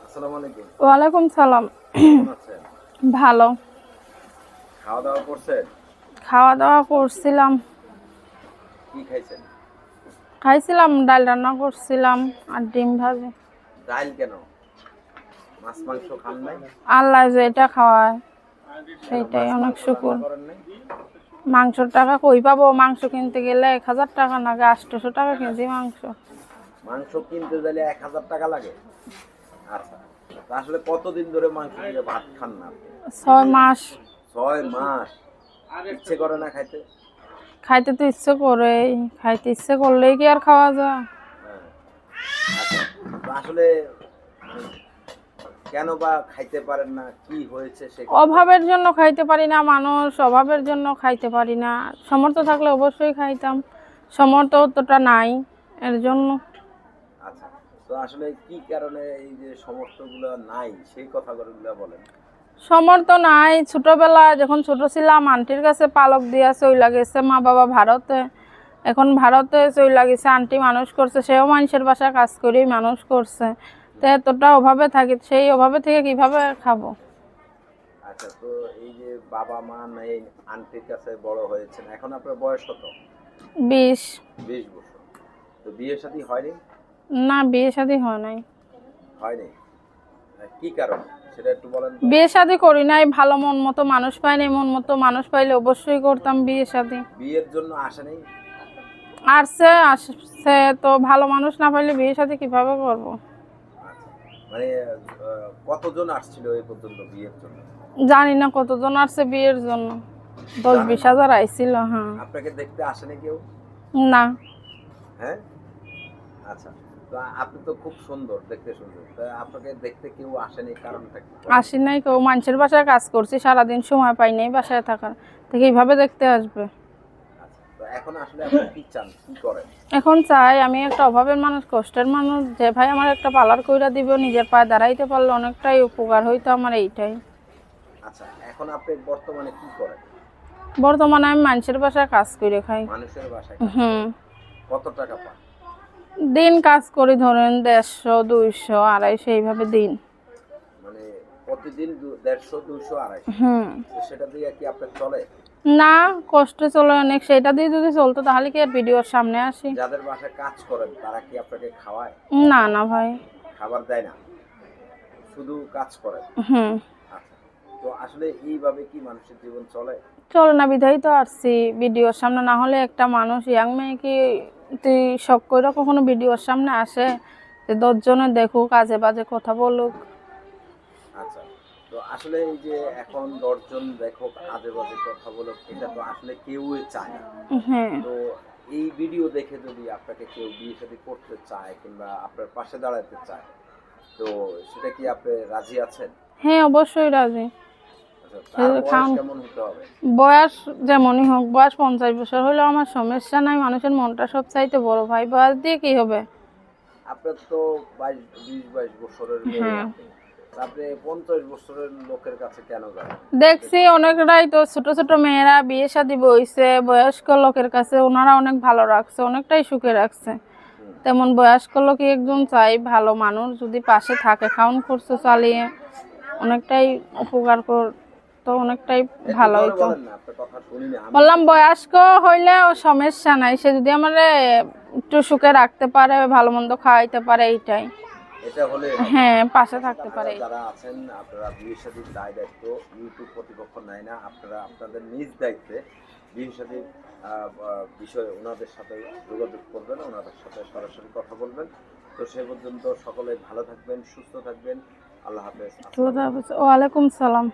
আসসালামু আলাইকুম। ওয়ালাইকুম সালাম। ভালো। খাওয়া দাওয়া করছেন? খাওয়া দাওয়া করছিলাম। কি খাইছেন? খাইছিলাম ডাল রান্না করছিলাম আর ডিম ভাজি। ডাল কেন? মাছ মাংস খান নাই? আল্লাহ যে এটা খাওয়ায় সেইটাই অনেক শুকুর। মাংসর টাকা কই পাবো? মাংস কিনতে গেলে এক হাজার টাকা লাগে আটশোশো টাকা কেজি মাংস। মাংস কিনতে গেলে এক হাজার টাকা লাগে? আসলে কতদিন ধরে মাংস দিয়ে ভাত খান না ছয় মাস। ছয় মাস। ইচ্ছে করে না খাইতে? খাইতে তো ইচ্ছে করে খাইতে ইচ্ছে করলেই কি আর খাওয়া যায়? আচ্ছা। আসলে কেন বা খাইতে পারেন না? কি হয়েছে অভাবের জন্য খাইতে পারি না মানুষ অভাবের জন্য খাইতে পারি না। সমর্থ থাকলে অবশ্যই খাইতাম। সমর্থ অতটা নাই এর জন্য। আচ্ছা। তো আসলে কি কারণে এই যে সমস্যাগুলো নাই সেই কথাগুলো বলেন। সমর্থ নাই। ছোটবেলায় যখন ছোট ছিলাম আন্টির কাছে পালক দিয়া চইলা গেছে মা বাবা ভারতে। এখন ভারতে চইলা গেছে আন্টি মানুষ করছে সেও মানুষের বাসায় কাজ করেই মানুষ করছে। তো এতটা অভাবে থাকি সেই অভাবে থেকে কীভাবে খাব? আচ্ছা তো এই যে বাবা মা নেই আন্টির কাছে বড় হয়েছেন এখন আপনার বয়স কত? বিষ বিশ বছর। তো বিয়ে শাদী হয়নি? না বিয়ে শাদি হয় নাই। হয়নি? কি কারণ? সেটা একটু বলেন বিয়ে শাদি করি নাই ভালো মন মতো মানুষ পাইনি মন মতো মানুষ পাইলে অবশ্যই করতাম বিয়ে শাদি। বিয়ের জন্য আসেনি আসছে আসছে তো ভালো মানুষ না পাইলে বিয়ে শাদি কীভাবে করব। আচ্ছা মানে কতজন আসছিল এই পর্যন্ত বিয়ের জন্য? জানি না কতজন আসছে বিয়ের জন্য। দশ বিশ হাজার আইছিল হ্যাঁ। আপনাকে দেখতে আসেনি কেউ? না। হ্যাঁ? আচ্ছা। আপনি তো খুব সুন্দর দেখতে সুন্দর। আপনাকে দেখতে কেউ আসেনি কারণটা কি? আসি নাই কেউ মানুষের বাসায় কাজ করছি সারাদিন সময় পাই নাই বাসায় থাকার। থেকে এইভাবে দেখতে আসবে? আচ্ছা এখন আসলে আপনি কি চান কি করেন? এখন চাই আমি একটা অভাবের মানুষ কষ্টের মানুষ যে ভাই আমার একটা পার্লার কইরা দিব নিজের পায়ে দাঁড়াইতে পারলে অনেকটাই উপকার হইতো আমার এইটাই। আচ্ছা এখন আপনি বর্তমানে কি করেন? বর্তমানে আমি মানুষের বাসায় কাজ করে খাই। মানুষের বাসায় হুম। কত টাকা পান? দিন কাজ করি ধরেন দেড়শো দুইশো আড়াইশো এইভাবে দিন। মানে প্রতিদিন দেড়শো দুশো আড়াইশো। হুম। সেটা দিয়ে কি আপনার চলে? না কষ্টে চলে অনেক। সেটা দিয়ে যদি চলতো তাহলে কি আর ভিডিওর সামনে আসি? যাদের বাসায় কাজ করেন তারা কি আপনাকে খাওয়ায়? না না ভাই। খাবার দেয় না? শুধু কাজ করেন? হুম। আচ্ছা। তো আসলে এইভাবে কি মানুষের জীবন চলে? চলো না বিধাই তো আসছি ভিডিওর সামনে। না হলে একটা মানুষ ইয়াং মেয়ে কি তুই শখ করে কখনো ভিডিওর সামনে আসে? যে দশজনে দেখুক কাজে বাজে কথা বলুক। আচ্ছা তো আসলে এই যে এখন দশজন দেখো আজে বাজে কথা বলো এটা তো আসলে কেউই চায় না। হ্যাঁ। তো এই ভিডিও দেখে যদি আপনাকে কেউ বিয়ে শাদী করতে চায় কিংবা আপনার পাশে দাঁড়াতে চায় তো সেটা কি আপনি রাজি আছেন? হ্যাঁ অবশ্যই রাজি। বয়স যেমনই হোক বয়স পঞ্চাশ বছর হলেও আমার সমস্যা নাই মানুষের মনটা সব চাইতে বড়। ভাই বয়স দিয়ে কি হবে? আপনার তো বাইশ বিশ বাইশ বছরের হ্যাঁ। দেখছি অনেকটাই তো ছোট ছোট মেয়েরা বিয়ে শাদী বইছে বয়স্ক লোকের কাছে ওনারা অনেক ভালো রাখছে অনেকটাই সুখে রাখছে। তেমন বয়স্ক লোকই একজন চাই ভালো মানুষ যদি পাশে থাকে খাউন খরচ চালিয়ে অনেকটাই উপকার করতো অনেকটাই ভালো হইতো। বললাম বয়স্ক হইলে সমস্যা নাই সে যদি আমার একটু সুখে রাখতে পারে ভালো মন্দ খাওয়াইতে পারে এইটাই। হ্যাঁ পাশে থাকতে পারে। যারা আছেন আপনারা বিয়ে শাদীর দায় দায়িত্ব ইউটিউব কর্তৃপক্ষ নেয় না আপনারা আপনাদের নিজ দায়িত্বে আহ, বিষয়ে ওনাদের সাথে যোগাযোগ করবেন ওনাদের সাথে সরাসরি কথা বলবেন। তো সে পর্যন্ত সকলে ভালো থাকবেন সুস্থ থাকবেন। আল্লাহ হাফেজ। ওয়ালাইকুম সালাম।